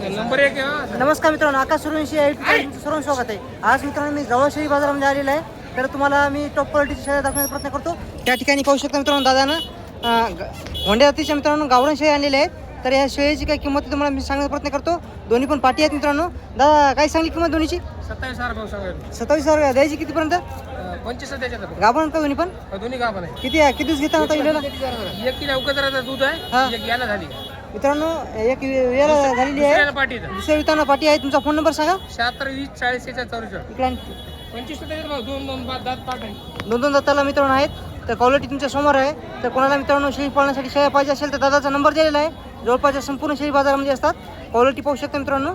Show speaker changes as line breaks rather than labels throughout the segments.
Number एक आहे.
नमस्कार मित्रांनो आकाश सुरवंशी सर्व स्वागत आहे. आज मित्रांनो मी जवळशेरी बाजारामध्ये आलेला आहे. तर तुम्हाला मी टॉप क्वालिटीची शेळ्या दाखवण्याचा प्रयत्न करतो. त्या ठिकाणी पाहू शकता मित्रांनो दादानं होंड्या जातीच्या मित्रांनो गावरान शेळी आणलेल्या आहेत. तर या शेळीची काय किंमत आहे तुम्हाला मी सांगण्याचा प्रयत्न करतो. दोन्ही पण पाठी आहेत मित्रांनो. दादा काय सांगली किंमत दोन्हीची?
सत्तावीस हजार भाऊ सांगायला.
सत्तावीस हजार द्यायची कितीपर्यंत?
पंचवीस आहे.
गाभण का दोन्ही पण?
दोन्ही गाभा नाही
किती आहे? किती दिवस घेता
एक किलो अवकत्राचं दूध. आहे एक याला झाली.
मित्रांनो एक वेळेला झालेली आहे.
पाठी.
दुसऱ्या विताना पाठी आहे. तुमचा फोन नंबर सांगा.
शहात्तर वीस चाळीस
इकडे.
पंचवीस दोन दोन दात पाठ आहे
दोन दोन दाताला मित्रांनो आहेत. तर क्वालिटी तुमच्यासमोर आहे. तर कोणाला मित्रांनो शेळी पाळण्यासाठी शेळ्या पाहिजे असेल तर दादाचा नंबर दिलेला आहे. जवळपासच्या संपूर्ण शेळी बाजारामध्ये असतात. क्वालिटी पाहू शकता मित्रांनो.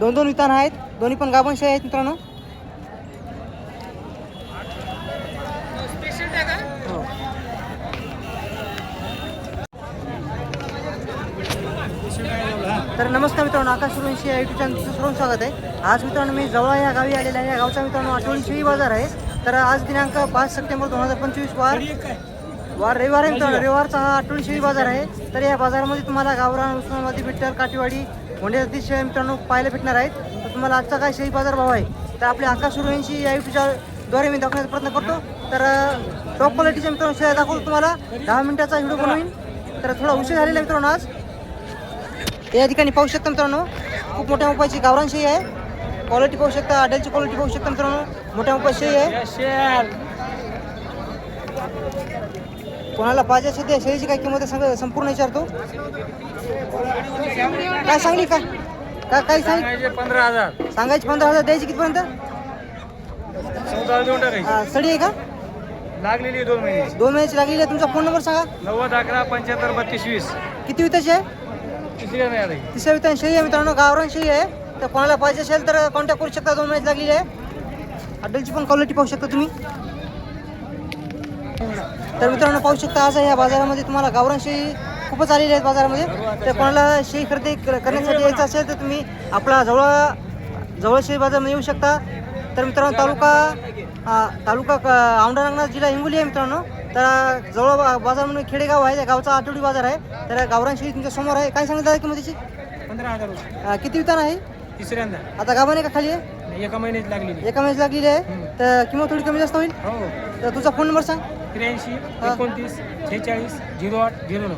दोन दोन वितान आहेत. दोन्ही पण गाभण शेळ्या आहेत मित्रांनो
स्पेशल आहे का
हो. तर नमस्कार मित्रांनो आकाश सुरवंशी या युट्यूब चॅनलचं सर्व स्वागत आहे. आज मित्रांनो मी जवळ या गावी आलेला आहे. या गावचा मित्रांनो आठवणी शेळी बाजार आहे. तर आज दिनांक पाच सप्टेंबर दोन हजार पंचवीस वार वार रविवार आहे मित्रांनो. रविवारचा हा आठवडी बाजार आहे. तर या बाजारामध्ये तुम्हाला गावरान उस्मानाबादी विठ्ठल काठीवाडी होंडे जाती मित्रांनो पाहायला भेटणार आहेत. तर तुम्हाला आजचा काय शेळी बाजार भाव आहे? तर आपल्या आकाश सुरवंशी या युट्यूबच्या द्वारे मी दाखवण्याचा प्रयत्न करतो. तर टॉप क्वालिटीच्या मित्रांनो शेळ्या दाखवतो तुम्हाला. दहा मिनिटाचा व्हिडिओ बनवीन. तर थोडा उशीर झालेला मित्रांनो आज. या ठिकाणी पाहू शकता मित्रांनो खूप मोठ्या मोबाईलची गावरान शेळी आहे. क्वालिटी पाहू शकता अडेलची क्वालिटी पाहू शकता मित्रांनो. मोठ्या शेळी आहे. कोणाला पाहिजे असेल त्या शेळीची काय किंमत सगळं संपूर्ण विचारतो. काय सांगली काय काय काय सांगली?
पंधरा हजार
सांगायची पंधरा हजार द्यायची कितीपर्यंत हा, सडी आहे का?
लागलेली दोन महिन्याची.
दोन महिन्याची लागलेली आहे. तुमचा फोन नंबर सांगा.
नव्वद अकरा पंच्याहत्तर बत्तीस वीस.
किती विताची आहे?
तिसऱ्या नाही
शेळी आहे मित्रांनो गावरान शेळी आहे. तर कोणाला पाहिजे असेल तर कॉन्टॅक्ट करू शकता दोन महिन्याची लागलेली आहे. अड्डलची पण क्वालिटी पाहू शकता तुम्ही. तर मित्रांनो पाहू शकता आज या बाजारामध्ये तुम्हाला गावरान शेळी खूपच आलेली आहेत बाजारामध्ये. तर कोणाला शेळी खरेदी करण्यासाठी यायचं असेल तर तुम्ही आपला जवळ जवळ शेळी बाजारमध्ये येऊ शकता. तर मित्रांनो तालुका तालुका औंढा नागनाथ जिल्हा हिंगोली आहे मित्रांनो. तर जवळ बाजार म्हणून खेडेगाव आहे त्या गावचा आठवडी बाजार आहे. तर गावरान शेळी तुमच्यासमोर आहे. काय सांगितलं दादा किंमतीची?
पंधरा हजार
किती वितान आहे?
तिसऱ्यांदा.
आता आहे का खाली आहे?
एका महिन्यात लागलेली
एका महिन्याची लागलेली आहे. तर किंमत थोडी कमी जास्त होईल?
हो.
तर तुझा फोन नंबर सांग.
त्र्याऐंशी. एकोणतीस शेहेचाळीस झिरो आठ झिरो नऊ.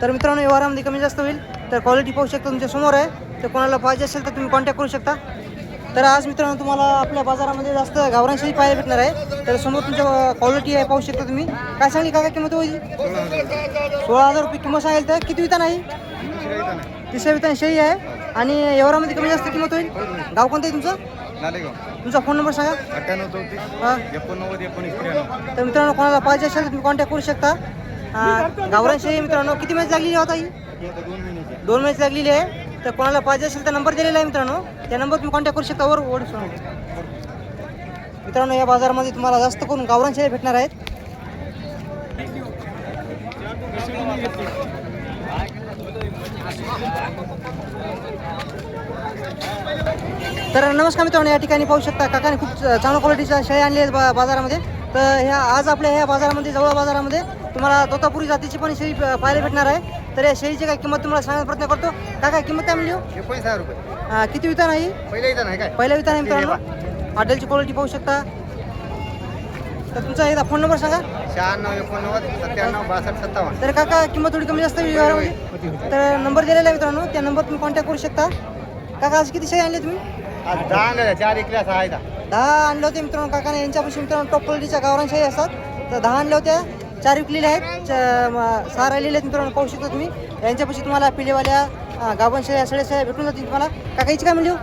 तर मित्रांनो व्यवहारामध्ये कमी जास्त होईल. तर क्वालिटी पाहू शकता तुमच्यासमोर आहे. तर कोणाला पाहिजे असेल तर तुम्ही कॉन्टॅक्ट करू शकता. तर आज मित्रांनो तुम्हाला आपल्या बाजारामध्ये जास्त गावरान शेळी पाहायला भेटणार आहे. तर समोर तुमच्या क्वालिटी आहे पाहू शकता तुम्ही. काय सांगली का काय किंमत होईल सोळा हजार रुपये किंमत सांगेल तर किती विता नाही? तिसऱ्या वितान शेळी आहे. आणि व्यवहारामध्ये कमी जास्त किंमत होईल? गाव कोणतं आहे तुमचं? तुमचा फोन नंबर सांगा.
अठ्ठ्याण्णव चौतीस
हां.
एकोणनव्वद एकोणीस त्र्याण्णव.
तर मित्रांनो कोणाला पाहिजे असेल तुम्ही कॉन्टॅक्ट करू शकता. शेळी मित्रांनो. किती मॅच लागलेली होता ही
ही दोन
मॅच लागलेली आहे. तर कोणाला पाहिजे असेल तर नंबर दिलेला आहे मित्रांनो. त्या नंबर तुम्ही कॉन्टॅक्ट करू शकता वर ओढ मित्रांनो या बाजारामध्ये तुम्हाला जास्त करून गावरान भेटणार आहेत. तर नमस्कार मित्रांनो या ठिकाणी पाहू शकता काकाने खूप चांगल्या क्वालिटीच्या शेळ्या आणल्या आहेत बा बाजारामध्ये. तर ह्या आज आपल्या ह्या बाजारामध्ये जवळ बाजारामध्ये तुम्हाला तोतापुरी जातीची पण शेळी पाहायला भेटणार आहे. तर या शेळीची काय किंमत तुम्हाला सांगण्याचा प्रयत्न करतो? काय काय किंमत काय म्हणली हो?
एकोणीस हजार रुपये.
अं, किती वितान आहे ही?
नाही काय?
पहिल्या वितान आहे मित्रांनो? हॉटेलची क्वालिटी पाहू शकता. तर तुमचा एकदा फोन नंबर सांगा.
शहाण्णव एकोणनव्वद सत्त्याण्णव बासष्ट सत्तावन्न.
तर काका किंमत थोडी कमी जास्त होईल व्यवहारामध्ये. तर नंबर दिलेला आहे मित्रांनो त्या नंबर तुम्ही कॉन्टॅक्ट करू शकता. काका आज किती शेळी आणले तुम्ही?
आज दहा चार इकल्या सहा आहेत.
दहा आणले होते मित्रांनो काकाने. यांच्यापाशी मित्रांनो टॉप क्वालिटीच्या गावरान शाही असतात. तर दहा आणल्या होत्या. चार विकलेल्या आहेत. सहा राहिलेल्या आहेत मित्रांनो पाहू शकता तुम्ही. यांच्यापाशी तुम्हाला पिलेवाल्या सड्या शाही भेटून जातील तुम्हाला. काकाची काय म्हणली हो?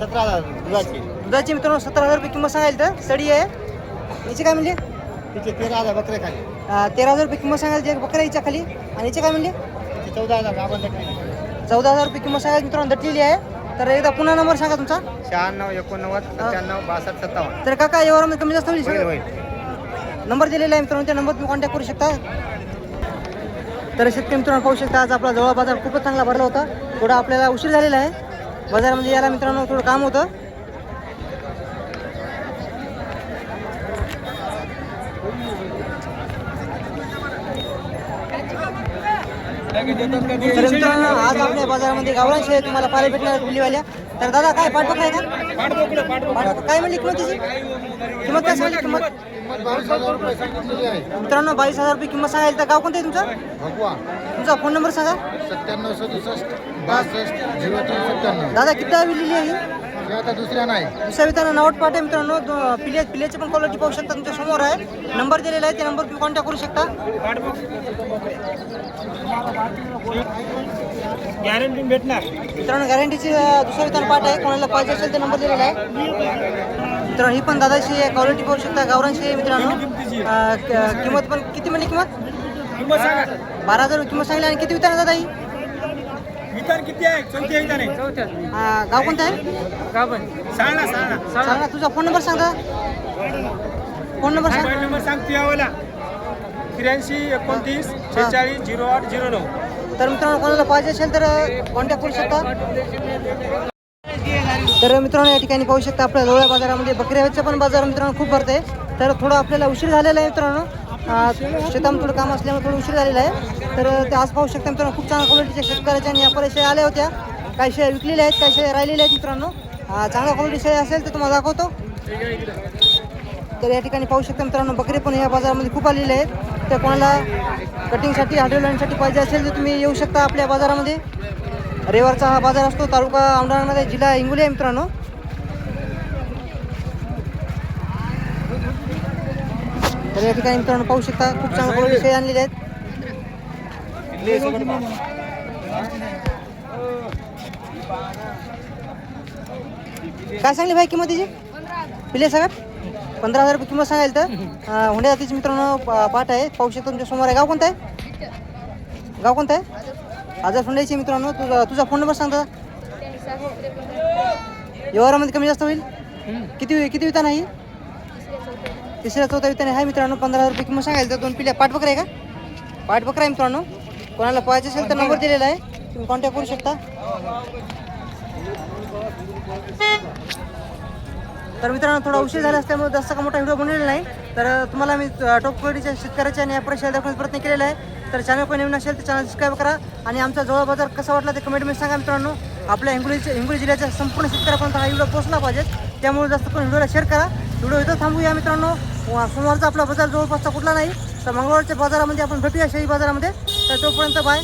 सतरा हजार दुधाची.
दुधाची मित्रांनो सतरा हजार रुपये किंमत सांगायला तर. सडी आहे. याची काय म्हणली?
तिचे तेरा हजार बकरे खाली.
तेरा हजार रुपये किंमत सांगायची बकऱ्या हिच्या खाली. आणि याची काय म्हणली?
चौदा हजार
चौदा हजार रुपये किंमत सांगायची मित्रांनो दटलेली आहे. तर एकदा पुन्हा नंबर सांगा तुमचा.
शहाण्णव एकोणनव्वद सत्त्याण्णव बासष्ट सत्तावन्न.
तर काका यावर कमी जास्त? होईल. नंबर दिलेला आहे मित्रांनो त्या नंबर तुम्ही कॉन्टॅक्ट करू शकता. तर शेतकरी मित्रांनो पाहू शकता आज आपला जवळ बाजार खूपच चांगला भरला होता. थोडा आपल्याला उशीर झालेला आहे. बाजारामध्ये यायला मित्रांनो थोडं काम होतं. तर मित्रांनो आज आपल्या बाजारामध्ये गावरान शेळ्या तुम्हाला पाहायला भेटणार पिल्लीवाल्या तर दादा काय पाठवत आहे का काय म्हणली किंमत तिची? किंमत काय सांगली किंमत? मित्रांनो बावीस हजार रुपये किंमत सांगायला तर गाव कोणतं आहे तुमचं?
भगवा
तुमचा फोन नंबर सांगा.
सत्त्याण्णव सदुसष्ट बासष्ट झिरो तीन सत्त्याण्णव.
दादा किती विलेली आहे
आता दुसऱ्या नाही.
दुसऱ्या मित्रांनो नावट पाठ आहे मित्रांनो पिले पिल्याची पण क्वालिटी पाहू शकता तुमच्यासमोर आहे. नंबर दिलेला आहे त्या नंबर तुम्ही कॉन्टॅक्ट करू शकता.
गॅरंटी भेटणार.
मित्रांनो गॅरंटीची दुसरा विधान पाठ आहे. कोणाला पाहिजे असेल तर नंबर दिलेला आहे. मित्रांनो ही पण दादाची क्वालिटी पाहू शकता. गावरांची आहे मित्रांनो. किंमत पण किती म्हणली किंमत?
किंमत सांगा.
बारा हजार रुपये किंमत सांगली आणि किती विधान दादा ही?
किती आहे? चौथी आहे.
गाव कोणतं आहे?
का पण. सांगा सांगा.
सांग ना तुझा फोन नंबर सांगा. फोन नंबर सांग.
नंबर सांग यावाला त्र्याऐंशी एकोणतीस शेहेचाळीस झिरो आठ झिरो नऊ.
तर मित्रांनो कोणाला पाहिजे असेल तर कॉन्टॅक्ट करू शकता. तर मित्रांनो या ठिकाणी पाहू शकता आपल्या लोळ्या बाजारामध्ये बकऱ्याचं पण बाजार मित्रांनो खूप भरते तर थोडं आपल्याला उशीर झालेला आहे मित्रांनो. शेतामध्ये थोडं काम असल्यामुळे थोडं उशीर झालेला आहे. तर ते आज पाहू शकता मित्रांनो खूप चांगल्या क्वालिटीच्या शेतकऱ्याच्या आणि या शेळ्या आल्या होत्या. काही शेळ्या विकलेल्या आहेत काही शेळ्या राहिलेल्या आहेत मित्रांनो. चांगल्या क्वालिटी शेळ्या असेल तर तुम्हाला दाखवतो. तर या ठिकाणी पाहू शकता मित्रांनो बकरे पण या बाजारामध्ये खूप आलेले आहेत. तर कोणाला कटिंगसाठी हार्डवेअरसाठी पाहिजे असेल तर तुम्ही येऊ शकता आपल्या बाजारामध्ये. रविवारचा हा बाजार असतो तालुका औंढामध्ये जिल्हा हिंगोली आहे मित्रांनो. तर या ठिकाणी मित्रांनो पाहू शकता खूप चांगले विषय आणलेले आहेत. काय सांगली भाई किंमत तिची पिले साहेब? पंधरा हजार रुपये किंमत सांगायला तर अं, हुंड्या जातीची मित्रांनो पा- पाठ आहे. पाहू शकतो तुमच्यासमोर आहे. गाव कोणतं आहे? गाव कोणतं आहे? आजार फंडायची मित्रांनो तुझा तुझा फोन नंबर सांगता व्यवहारामध्ये कमी जास्त होईल? किती किती वितान आहे ही? तिसऱ्या चौथा वितान आहे मित्रांनो पंधरा हजार रुपये किंमत सांगायला तर दोन पिल्या. पाठ बकरा आहे का? पाठ बकरा आहे मित्रांनो. कोणाला पाहिजे असेल तर नंबर दिलेला आहे. तुम्ही कॉन्टॅक्ट करू शकता. तर मित्रांनो थोडा उशीर झाला असल्यामुळे जास्त का मोठा व्हिडिओ बनलेला नाही. तर तुम्हाला मी टॉप क्वालिटीच्या शेतकऱ्याच्या आणि अपरेशन दाखवण्याचा प्रयत्न केलेला आहे. तर चॅनल कोणी नवीन असेल तर चॅनल सबस्क्राईब करा. आणि आमचा जवळ बाजार कसा वाटला ते कमेंटमध्ये सांगा मित्रांनो. आपल्या हिंगोलीच्या हिंगोली जिल्ह्याच्या संपूर्ण शेतकऱ्यापर्यंत हा व्हिडिओ पोहोचला पाहिजे. त्यामुळे जास्त पण व्हिडिओला शेअर करा. व्हिडिओ इथं थांबूया मित्रांनो. सोमवारचा आपला बाजार जवळपासचा कुठला नाही. तर मंगळवारच्या बाजारामध्ये आपण भेटूया शेळी बाजारामध्ये. तर तोपर्यंत बाय